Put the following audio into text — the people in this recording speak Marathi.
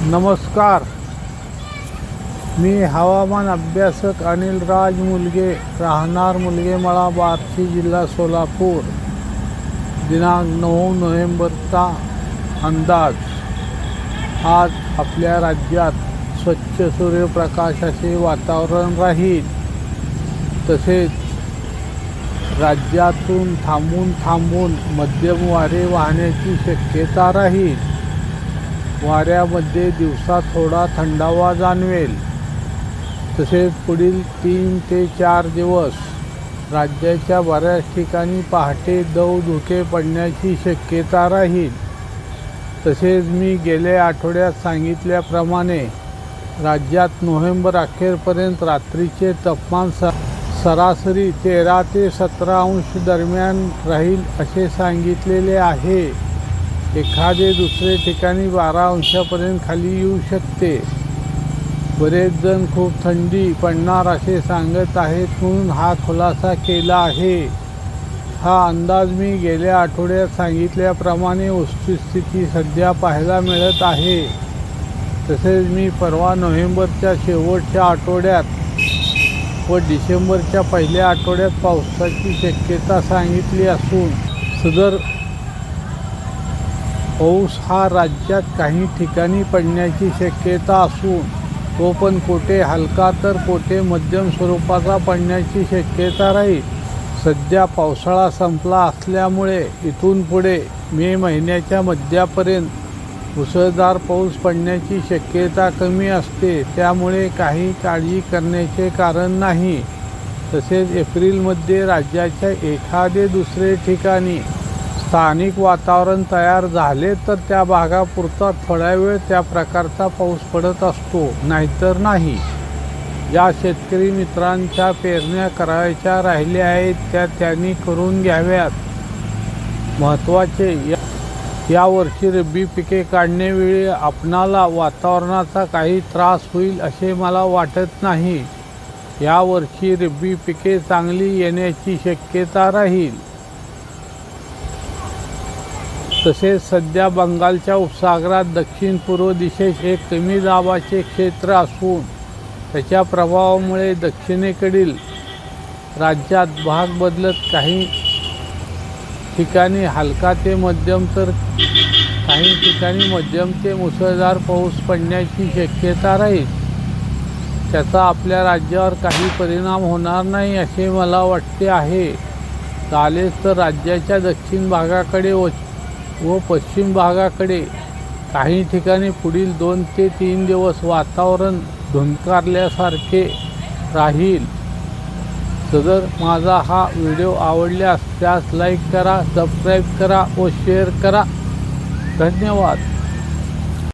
नमस्कार. मी हवामान अभ्यासक अनिल राज मुलगे राहणार मुलगेमळा बार्शी जिल्हा सोलापूर. दिनांक नऊ नोव्हेंबरचा अंदाज. आज आपल्या राज्यात स्वच्छ सूर्यप्रकाशाचे वातावरण राहील. तसेच राज्यातून थांबून थांबून मध्यम वारे वाहण्याची शक्यता राहील. वाऱ्यामध्ये दिवसा थोडा थंडावा जाणवेल. तसेच पुढील तीन ते चार दिवस राज्याच्या बऱ्याच ठिकाणी पहाटे दव धुके पडण्याची शक्यता राहील. तसेच मी गेल्या आठवड्यात सांगितल्याप्रमाणे राज्यात नोव्हेंबर अखेरपर्यंत रात्रीचे तापमान स सरासरी तेरा ते सतरा अंश दरम्यान राहील असे सांगितलेले आहे. एखादे दुसरे ठिकाणी बारा अंशापर्यंत खाली येऊ शकते. बरेच जण खूप थंडी पडणार असे सांगत आहेत म्हणून हा खुलासा केला आहे. हा अंदाज मी गेल्या आठवड्यात सांगितल्याप्रमाणे वस्तुस्थिती सध्या पाहायला मिळत आहे. तसेच मी परवा नोव्हेंबरच्या शेवटच्या आठवड्यात व डिसेंबरच्या पहिल्या आठवड्यात पावसाची शक्यता सांगितली असून सदर पाऊस हा राज्यात काही ठिकाणी पडण्याची शक्यता असून तो पण कोठे हलका तर कोठे मध्यम स्वरूपाचा पडण्याची शक्यता राहील. सध्या पावसाळा संपला असल्यामुळे इथून पुढे मे महिन्याच्या मध्यापर्यंत मुसळधार पाऊस पडण्याची शक्यता कमी असते. त्यामुळे काही काळजी करण्याचे कारण नाही. तसेच एप्रिलमध्ये राज्याच्या एखादे दुसरे ठिकाणी स्थानिक वातावरण तयार झाले तर त्या भागापुरता थोड्या वेळ त्या प्रकारचा पाऊस पडत असतो नाहीतर नाही. ज्या शेतकरी मित्रांच्या पेरण्या करायच्या राहिल्या आहेत त्या त्यांनी करून घ्याव्यात. महत्त्वाचे या यावर्षी रब्बी पिके काढण्यावेळी आपणाला वातावरणाचा काही त्रास होईल असे मला वाटत नाही. यावर्षी रब्बी पिके चांगली येण्याची शक्यता राहील. तसेच सध्या बंगालच्या उपसागरात दक्षिण पूर्व दिशेस एक कमी दाबाचे क्षेत्र असून त्याच्या प्रभावामुळे दक्षिणेकडील राज्यात भाग बदलत काही ठिकाणी हलका ते मध्यम तर काही ठिकाणी मध्यम ते मुसळधार पाऊस पडण्याची शक्यता राहील. त्याचा आपल्या राज्यावर काही परिणाम होणार नाही असे मला वाटते आहे. चालेल तर राज्याच्या दक्षिण भागाकडे व व पश्चिम भागाकडे काही ठिकाणी पुढील दोन ते तीन दिवस वातावरण धुंकारल्यासारखे राहील. सदर माझा हा व्हिडिओ आवडल्यास त्यास लाईक करा सबस्क्राईब करा व शेअर करा. धन्यवाद.